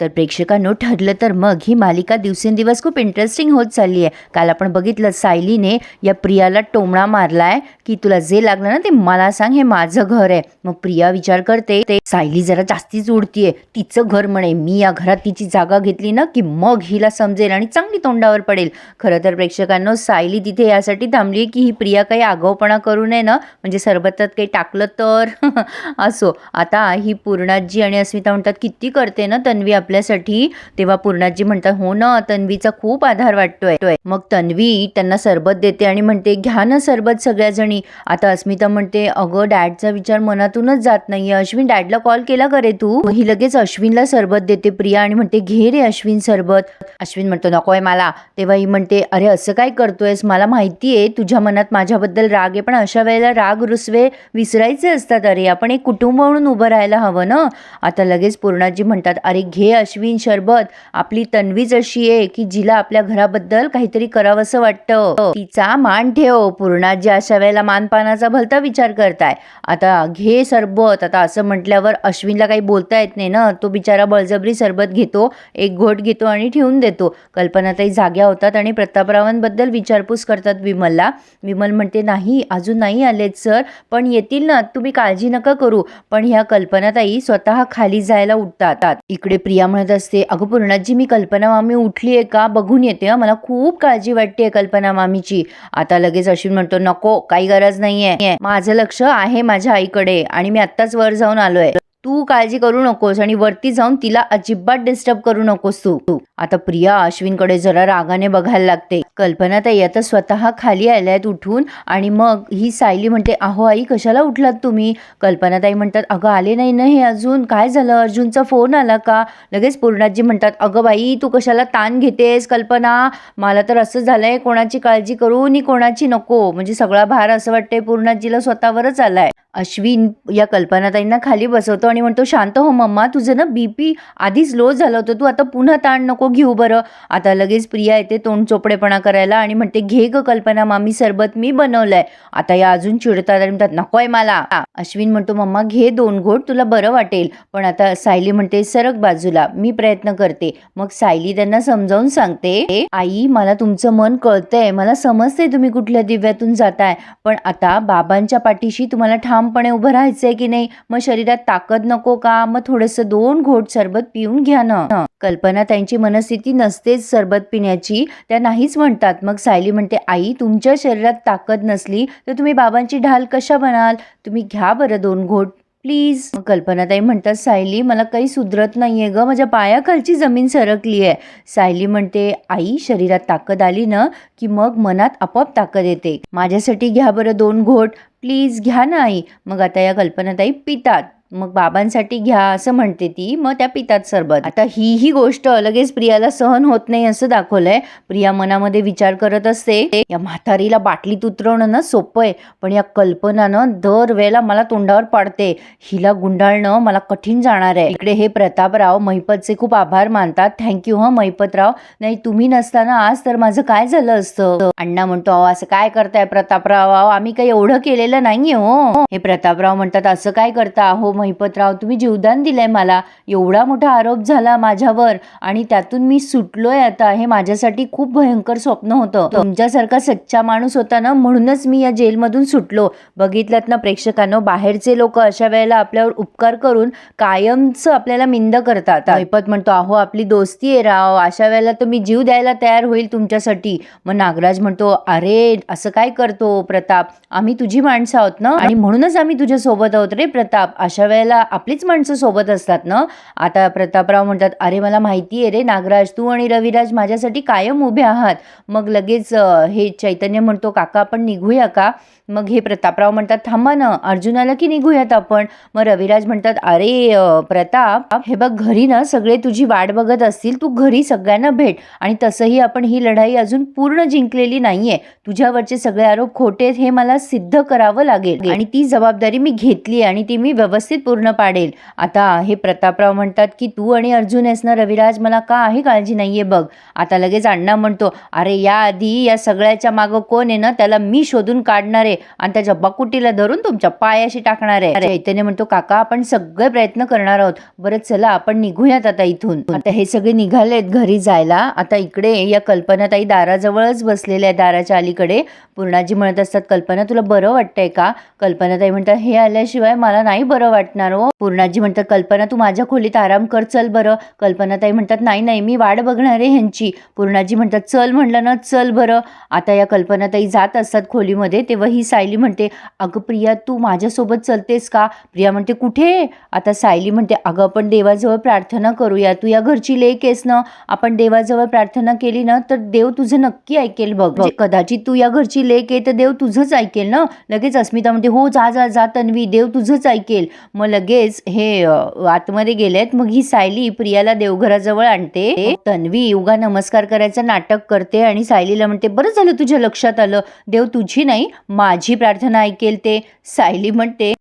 तर प्रेक्षकांनो ठरलं तर मग ही मालिका दिवसेंदिवस खूप इंटरेस्टिंग होत चालली आहे. काल आपण बघितलं सायलीने या प्रियाला टोमणा मारलाय की तुला जे लागलं ना ते मला सांग हे माझं घर आहे. मग प्रिया विचार करते ते सायली जरा जास्तीच उडतीये तिचं घर म्हणे मी या घरात तिची जागा घेतली ना की मग हिला समजेल आणि चांगली तोंडावर पडेल. खरं तर प्रेक्षकांनो सायली तिथे यासाठी थांबली की ही प्रिया काही आगाऊपणा करू नये ना म्हणजे सरबतात काही टाकलं तर. असो आता ही पूर्णाजी आणि अस्मिता म्हणतात किती करते ना तन्वी आपल्यासाठी तेव्हा पूर्णाजी म्हणतात हो ना तन्वीचा खूप आधार वाटतोय. मग तन्वी त्यांना सरबत देते आणि म्हणते घ्या ना सरबत सगळ्याजणी. आता अस्मिता म्हणते अगं डॅडचा विचार मनातूनच जात नाहीये. अश्विन डॅडला कॉल केला का रे तू? ही लगेच अश्विनला सरबत देते प्रिया आणि म्हणते घे रे अश्विन सरबत. अश्विन म्हणतो नकोय मला. तेव्हा ही म्हणते अरे असं काय करतोयस? मला माहितीये तुझ्या मनात माझ्याबद्दल राग आहे पण अशा वेळेला राग रुसवे विसरायचे असतात. अरे आपण एक कुटुंब म्हणून उभं राहायला हवं ना? आता लगेच पूर्णाजी म्हणतात अरे घे अश्विन सरबत आपली तन्वीज अशी आहे की जिला आपल्या घराबद्दल काहीतरी करावंसं वाटतं. तिचा मान ठेव. पूर्णाजी अशा वेळेला मानपानाचा भलता विचार करताय. आता घे सरबत. आता असं म्हटल्यावर अश्विनला काही बोलता येत नाही ना? तो बिचारा बळजबरी सरबत घेतो एक घोट घेतो आणि ठेवून देतो. कल्पनाताई जाग्या होतात आणि प्रतापरावांबद्दल विचारपूस करतात विमलला. विमल म्हणते नाही अजून नाही आलेत सर. पण येतील ना. तुम्ही काळजी नका करू. पण ह्या कल्पनाताई स्वतः खाली जायला उठतात. इकडे प्रिया म्हणत असते अगं पूर्णाजी मी कल्पना मामी उठली आहे का? बघून येते हं. मला खूप काळजी वाटते कल्पना मामीची. आता लगेच अश्विन म्हणतो नको काही गरज नाहीये. माझं लक्ष आहे माझ्या आईकडे आणि मी आत्ताच वर जाऊन आलोय. तू काळजी करू नकोस आणि वरती जाऊन तिला अजिबात डिस्टर्ब करू नकोस तू. तू. आता प्रिया अश्विनकडे जरा रागाने बघायला लागते. कल्पना ताई आता स्वतः खाली आल्यात उठून आणि मग ही सायली म्हणते अहो आई कशाला उठलात तुम्ही? कल्पना ताई म्हणतात अगं आले नाही ना हे अजून? काय झालं? अर्जुनचा फोन आला का? लगेच पूर्णाजी म्हणतात अगं बाई तू कशाला ताण घेतेस कल्पना? मला तर असं झालंय कोणाची काळजी करू नि कोणाची नको. म्हणजे सगळा भार असं वाटतंय पूर्णाजीला स्वतःवरच आलाय. अश्विन या कल्पनाताईंना खाली बसवतो आणि म्हणतो शांत हो मम्मा तुझं ना बी पी आधीच लो झालं होतं. तू आता पुन्हा ताण नको घेऊ बरं. आता लगेच प्रिया येते तोंड चोपडेपणा करायला आणि म्हणते घे ग कल्पना मामी सरबत मी बनवलंय. आता या अजून चिडतात आणि म्हणतात नकोय मला. अश्विन म्हणतो मम्मा घे दोन घोट तुला बरं वाटेल. पण आता सायली म्हणते सरक बाजूला मी प्रयत्न करते. मग सायली त्यांना समजावून सांगते आई मला तुमचं मन कळतंय. मला समजते तुम्ही कुठल्या दिव्यातून जाताय. पण आता बाबांच्या पाठीशी तुम्हाला ठामपणे उभं राहायचंय की नाही? मग शरीरात ताकद नको का? मग थोडंसं दोन घोट सरबत पिऊन घ्या ना. कल्पना त्यांची मनस्थिती नसतेच सरबत पिण्याची. त्या नाहीच म्हणतात. मग सायली म्हणते आई तुमच्या शरीरात ताकद नसली तर तुम्ही बाबांची ढाल कशा बनाल? तुम्ही घ्या बरं दोन घोट प्लीज. कल्पनाताई म्हणतात सायली मला काही सुधरत नाहीये ग. माझ्या पायाखालची जमीन सरकली आहे सायली म्हणते आई शरीरात ताकद आली ना की मग मनात आपोआप ताकद येते. माझ्यासाठी घ्या बरं दोन घोट. प्लीज घ्या ना आई. मग आता या कल्पनाताई पितात. मग बाबांसाठी घ्या असं म्हणते ती. मग त्या पितात सरबत. आता ही ही गोष्ट लगेच प्रियाला सहन होत नाही असं दाखवलंय. प्रिया मनामध्ये विचार करत असते या म्हातारीला बाटलीत उतरवणं ना सोपं आहे पण या कल्पनानं दर वेळेला मला तोंडावर पाडते. हिला गुंडाळणं मला कठीण जाणार आहे. इकडे हे प्रतापराव महिपतचे खूप आभार मानतात. थँक्यू ह महिपतराव. नाही तुम्ही नसताना आज तर माझं काय झालं असतं? अण्णा म्हणतो अहो असं काय करताय प्रतापराव? आम्ही काही एवढं केलेलं नाहीये हो. हे प्रतापराव म्हणतात असं काय करता? अहो महिपतराव तुम्ही जीवदान दिलंय मला. एवढा मोठा आरोप झाला माझ्यावर आणि त्यातून मी सुटलोय आता हे माझ्यासाठी खूप भयंकर स्वप्न होतं. तुमच्यासारखा सच्चा माणूस होता ना म्हणूनच मी या जेलमधून सुटलो. बघितल्यात ना प्रेक्षकांनो बाहेरचे लोक अशा वेळेला आपल्यावर उपकार करून कायमच आपल्याला मिंद करतात. महिपत म्हणतो अहो आपली दोस्ती आहे राव. अशा वेळेला तर मी जीव द्यायला तयार होईल तुमच्यासाठी. मग नागराज म्हणतो अरे असं काय करतो प्रताप? आम्ही तुझी माणसं आहोत ना? आणि म्हणूनच आम्ही तुझ्या सोबत आहोत रे प्रताप. अशा वेळेला आपलीच माणसं सोबत असतात ना? आता प्रतापराव म्हणतात अरे मला माहिती आहे रे नागराज तू आणि रविराज माझ्यासाठी कायम उभे आहात. मग लगेच हे चैतन्य म्हणतो काका आपण निघूया का? मग हे प्रतापराव म्हणतात थांबा ना अर्जुनाला की निघूयात आपण? मग रविराज म्हणतात अरे प्रताप हे बघ घरी ना सगळे तुझी वाट बघत असतील तू घरी सगळ्यांना भेट आणि तसंही आपण ही लढाई अजून पूर्ण जिंकलेली नाहीये. तुझ्यावरचे सगळे आरोप खोटे हे मला सिद्ध करावं लागेल. आणि ती जबाबदारी मी घेतली आणि ती मी व्यवस्थित पूर्ण पाडेल. आता हे प्रतापराव म्हणतात की तू आणि अर्जुन आहेस ना रविराज मला का आहे काळजी नाहीये बघ. आता लगेच अण्णा म्हणतो अरे या आधी या सगळ्याच्या मागं कोण आहे ना त्याला मी शोधून काढणार आहे. आणि त्याच्या बकुटीला धरून तुमच्या पायाशी टाकणार आहे. चैतन्य म्हणतो काका आपण सगळे प्रयत्न करणार आहोत. बरं चला आपण निघूयात आता इथून. आता हे सगळे निघालेत घरी जायला. आता इकडे या कल्पनाताई दाराजवळच बसलेल्या आहे दाराच्या अलीकडे. पूर्णाजी म्हणत असतात कल्पना तुला बरं वाटतंय का? कल्पनाताई म्हणतात हे आल्याशिवाय मला नाही बरं वाटणार हो. पूर्णाजी म्हणतात कल्पना तू माझ्या खोलीत आराम कर चल बरं. कल्पनाताई म्हणतात नाही नाही मी वाट बघणार आहे ह्यांची. पूर्णाजी म्हणतात चल म्हणलं ना चल बरं. आता या कल्पनाताई जात असतात खोलीमध्ये तेव्हा ही सायली म्हणते अगं प्रिया तू माझ्यासोबत चलतेस का? प्रिया म्हणते कुठे? आता सायली म्हणते अगं आपण देवाजवळ प्रार्थना करूया. तू या घरची लेक आहेस ना? आपण देवाजवळ प्रार्थना केली ना तर देव तुझं नक्की ऐकेल बघ. म्हणजे कदाचित तू या घरची लेक आहे तर देव तुझंच ऐकेल ना? लगेच अस्मिता म्हणते हो जा जा जा तन्वी देव तुझंच ऐकेल. मग लगेच हे आतमध्ये गेलेत. मग ही सायली प्रियाला देवघराजवळ आणते. तन्वी उगा नमस्कार करायचं नाटक करते. आणि सायलीला म्हणते बरं झालं तुझ्या लक्षात आलं. देव तुझी नाही माझी प्रार्थना ऐकेल ते. सायली म्हणते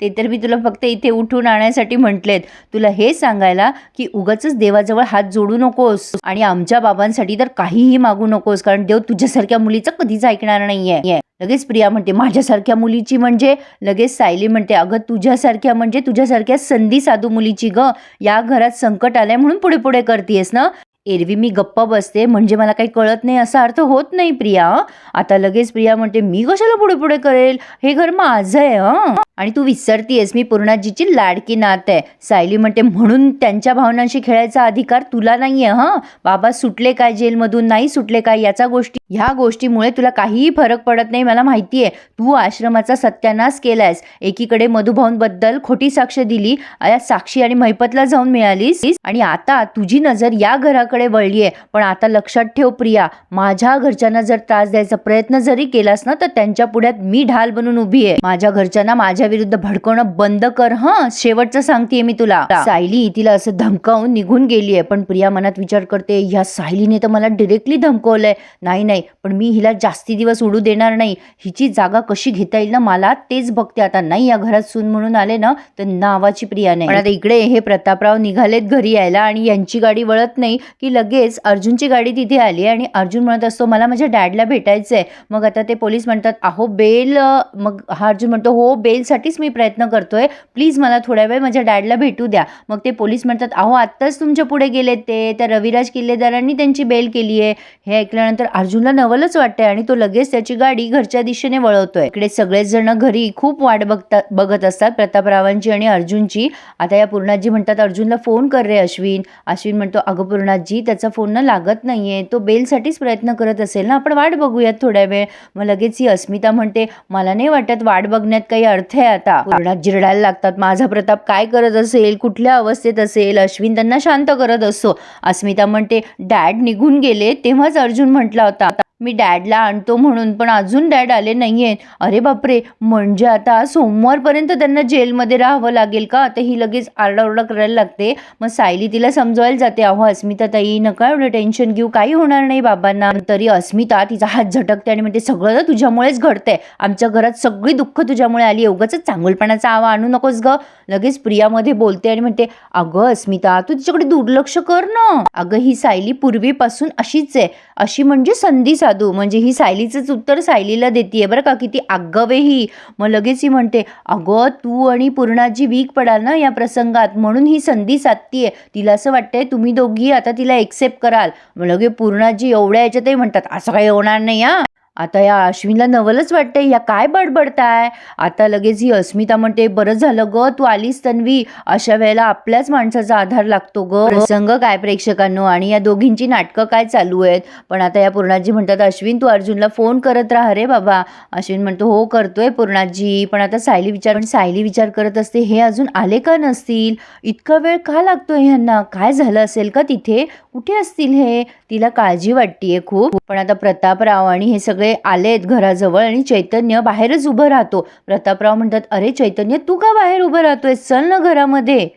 ते तर मी तुला फक्त इथे उठून आणण्यासाठी म्हटलेत. तुला हे सांगायला की उगाच देवाजवळ हात जोडू नकोस आणि आमच्या बाबांसाठी तर काहीही मागू नकोस कारण देव तुझ्यासारख्या मुलीचं कधीच ऐकणार नाहीये. लगेच प्रिया म्हणते माझ्यासारख्या मुलीची म्हणजे? लगेच सायली म्हणते अगं तुझ्यासारख्या म्हणजे तुझ्यासारख्या संधी साधू मुलीची ग. या घरात संकट आलंय म्हणून पुढे पुढे करतेयस ना? एरवी मी गप्प बसते म्हणजे मला काही कळत नाही असा अर्थ होत नाही प्रिया आता लगेच प्रिया म्हणते मी कशाला पुढे पुढे करेल? हे घर माझं आहे हं. आणि तू विसरतीयस मी पूर्णाजीची लाडकी नात आहे. सायली म्हणते म्हणून त्यांच्या भावनांशी खेळायचा अधिकार तुला नाहीये हं. बाबा सुटले काय जेलमधून? नाही सुटले काय? याचा गोष्टी ह्या गोष्टीमुळे तुला काहीही फरक पडत नाही मला माहिती आहे तू आश्रमाचा सत्यानाश केलायस. एकीकडे मधुभाऊंबद्दल खोटी साक्ष दिली या साक्षी आणि महिपतला जाऊन मिळालीस. आणि आता तुझी नजर या घराकडे वळली आहे पण आता लक्षात ठेव प्रिया माझ्या घरच्यांना जर त्रास द्यायचा प्रयत्न जरी केलास ना तर त्यांच्या पुढ्यात मी ढाल बनून उभी आहे. माझ्या घरच्यांना माझ्या विरुद्ध भडकवणं बंद कर हं? शेवटचं सांगतेय मी तुला. सायली तिला असं धमकावून निघून गेली आहे पण प्रिया मनात विचार करते ह्या सायलीने तर मला डिरेक्टली धमकवलंय. नाही नाही पण मी हिला जास्ती दिवस उडू देणार नाही. हिची जागा कशी घेता येईल ना मला तेच बघते. आता नाही या घरात सून म्हणून आले ना तर नावाची प्रिया नाही. आता इकडे हे प्रतापराव निघालेत घरी यायला आणि यांची गाडी वळत नाही की लगेच अर्जुनची गाडी तिथे आली आणि अर्जुन म्हणत असतो मला माझ्या डॅडला भेटायचं आहे मग आता ते पोलीस म्हणतात अहो बेल मग हा अर्जुन म्हणतो हो बेलसाठीच मी प्रयत्न करतोय. प्लीज मला थोड्या वेळ माझ्या डॅडला भेटू द्या. मग ते पोलीस म्हणतात अहो आत्ताच तुमच्यापुढे गेलेत ते. त्या रविराज किल्लेदारांनी त्यांची बेल केली आहे. हे ऐकल्यानंतर अर्जुनला नवलच वाटतंय आणि तो लगेच त्याची गाडी घरच्या दिशेने वळवतोय. इकडे सगळेच जण घरी खूप वाट बघतात बघत असतात प्रतापरावांची आणि अर्जुनची. आता या पूर्णाजी म्हणतात अर्जुनला फोन कर रे अश्विन. अश्विन म्हणतो अगं पूर्णाजी त्याचा फोन ना लागत नाहीये. तो बेलसाठीच प्रयत्न करत असेल ना? आपण वाट बघूयात थोड्या वेळ. मग लगेच ही अस्मिता म्हणते मला नाही वाटत वाट बघण्यात काही अर्थ आहे आता. पूर्णात जिरडायला लागतात. माझा प्रताप काय करत असेल? कुठल्या अवस्थेत असेल? अश्विन त्यांना शांत करत असतो. अस्मिता म्हणते डॅड निघून गेले तेव्हाच अर्जुन म्हटला होता. मी डॅडला आणतो म्हणून पण अजून डॅड आले नाहीयेत. अरे बापरे म्हणजे आता सोमवारपर्यंत त्यांना जेलमध्ये राहावं लागेल का? आता ही लगेच आरडाओरडा करायला लागते. मग सायली तिला समजवायला जाते अहो अस्मिता ताई नका एवढं टेन्शन घेऊ काही होणार नाही बाबांना. तरी अस्मिता तिचा हात झटकते आणि म्हणते सगळं तुझ्यामुळेच घडतंय. आमच्या घरात सगळी दुःख तुझ्यामुळे आली उगाच चांगुलपणाचा आवा आणू नकोस ग. लगेच प्रियामध्ये बोलते आणि म्हणते अगं अस्मिता तू तिच्याकडे दुर्लक्ष कर ना. अगं ही सायली पूर्वीपासून अशीच आहे. अशी म्हणजे संधी साधू? म्हणजे ही सायलीचंच उत्तर सायलीला देते बरं का? किती आगवे ही मग लगेच ही म्हणते अगं तू आणि पूर्णाजी वीक पडाल ना या प्रसंगात. म्हणून ही संधी साधतीये. तिला असं वाटतंय तुम्ही दोघी आता तिला एक्सेप्ट कराल. मग लगे पूर्णाजी एवढ्या याच्यातही म्हणतात असं काही होणार नाही हा. आता या अश्विनला नवलच वाटतंय. या काय बडबडताय? आता लगेच ही अस्मिता म्हणते बरं झालं ग तू आलीस तन्वी. अशा वेळेला आपल्याच माणसाचा आधार लागतो ग. प्रसंग काय प्रेक्षकांनो? आणि या दोघींची नाटकं काय चालू आहेत? पण आता या पूर्णाजी म्हणतात अश्विन तू अर्जुनला फोन करत राहा रे बाबा. अश्विन म्हणतो हो करतोय पूर्णाजी. पण आता सायली विचार पण सायली विचार करत असते हे अजून आले का नसतील? इतका वेळ का लागतोय ह्यांना? काय झालं असेल का तिथे? कुठे असतील हे? तिला काळजी वाटतीये खूप. पण आता प्रतापराव आणि हे सगळे आलेत घराजवळ आणि चैतन्य बाहेरच उभं राहतो. प्रतापराव म्हणतात अरे चैतन्य तू का बाहेर उभं राहतोय चल ना घरामध्ये.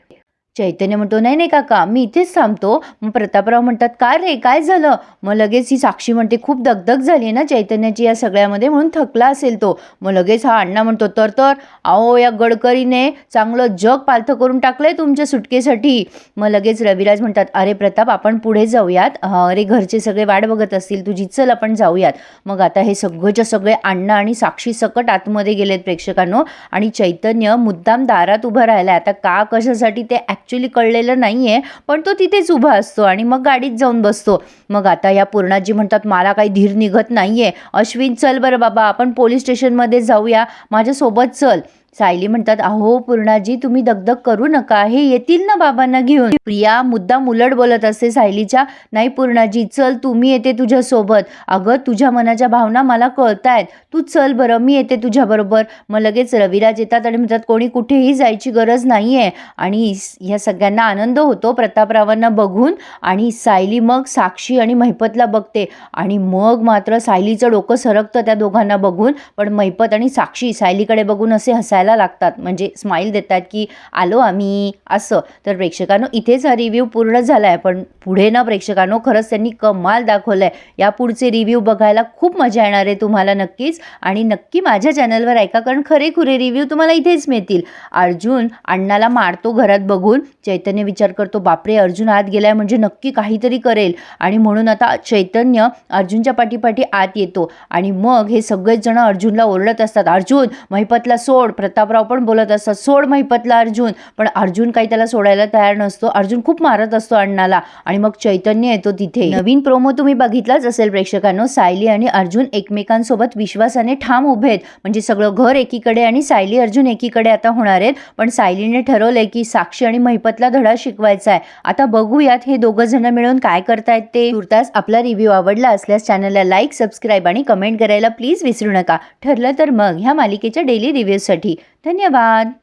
चैतन्य म्हणतो नाही नाही काका मी इथेच थांबतो. मग प्रतापराव म्हणतात काय रे काय झालं? मग लगेच ही साक्षी म्हणते खूप दगदग झाली ना चैतन्याची या सगळ्यामध्ये म्हणून थकला असेल तो. मग लगेच हा अण्णा म्हणतो तर तर अहो या गडकरीने चांगलं जग पालथं करून टाकलंय तुमच्या सुटकेसाठी. मग लगेच रविराज म्हणतात अरे प्रताप आपण पुढे जाऊयात. अरे घरचे सगळे वाट बघत असतील तुझी चल आपण जाऊयात. मग आता हे सगळेच्या सगळे अण्णा आणि साक्षी सकट आतमध्ये गेलेत प्रेक्षकांनो. आणि चैतन्य मुद्दाम दारात उभं राहिलं आता का कशासाठी ते ॲक्च्युली कळलेलं नाही आहे पण तो तिथेच उभा असतो आणि मग गाडीत जाऊन बसतो. मग आता या पूर्णाजी म्हणतात मला काही धीर निघत नाही आहे अश्विन चल बरं बाबा आपण पोलीस स्टेशनमध्ये जाऊया. माझ्यासोबत चल. सायली म्हणतात अहो पूर्णाजी तुम्ही दगदग करू नका हे येतील ना बाबांना घेऊन. प्रिया मुद्दाम उलट बोलत असते सायलीच्या नाही पूर्णाजी चल तुम्ही येते तुझ्यासोबत. अगं तुझ्या मनाच्या भावना मला कळतायत. तू चल बरं मी येते तुझ्याबरोबर. मग लगेच रविराज येतात आणि म्हणतात कोणी कुठेही जायची गरज नाही आहे आणि या ह्या सगळ्यांना आनंद होतो प्रतापरावांना बघून आणि सायली मग साक्षी आणि महिपतला बघते. आणि मग मात्र सायलीचं डोकं सरकतं त्या दोघांना बघून. पण महिपत आणि साक्षी सायलीकडे बघून असे हसायला लागतात. म्हणजे स्माईल देतात की आलो आम्ही असं. तर प्रेक्षकांनो इथेच हा रिव्ह्यू पूर्ण झाला आहे पण पुढे ना प्रेक्षकांनो खरंच त्यांनी कमाल दाखवलं आहे या पुढचे रिव्ह्यू बघायला खूप मजा येणार आहे तुम्हाला नक्कीच. आणि नक्की माझ्या चॅनलवर ऐका कारण खरे खुरे रिव्ह्यू तुम्हाला इथेच मिळतील. अर्जुन अण्णाला मारतो घरात बघून. चैतन्य विचार करतो बापरे अर्जुन आत गेलाय म्हणजे नक्की काहीतरी करेल. आणि म्हणून आता चैतन्य अर्जुनच्या पाठीपाठी आत येतो. आणि मग हे सगळेच जण अर्जुनला ओरडत असतात अर्जुन महिपतला सोड प्रतापराव पण बोलत असतात सोड महिपतला अर्जुन. पण अर्जुन काही त्याला सोडायला तयार नसतो. अर्जुन खूप मारत असतो अण्णाला आणि मग चैतन्य येतो तिथे. नवीन प्रोमो तुम्ही बघितलाच असेल प्रेक्षकांनो सायली आणि अर्जुन एकमेकांसोबत विश्वासाने ठाम उभे आहेत. म्हणजे सगळं घर एकीकडे आणि सायली अर्जुन एकीकडे आता होणार आहेत. पण सायलीने ठरवलंय की साक्षी आणि महिपतला धडा शिकवायचा आहे. आता बघूयात हे दोघं जण मिळून काय करतायत ते. तुर्तास आपला रिव्ह्यू आवडला असल्यास चॅनलला लाईक सबस्क्राईब आणि कमेंट करायला प्लीज विसरू नका. ठरलं तर मग ह्या मालिकेच्या डेली रिव्ह्यूसाठी धन्यवाद.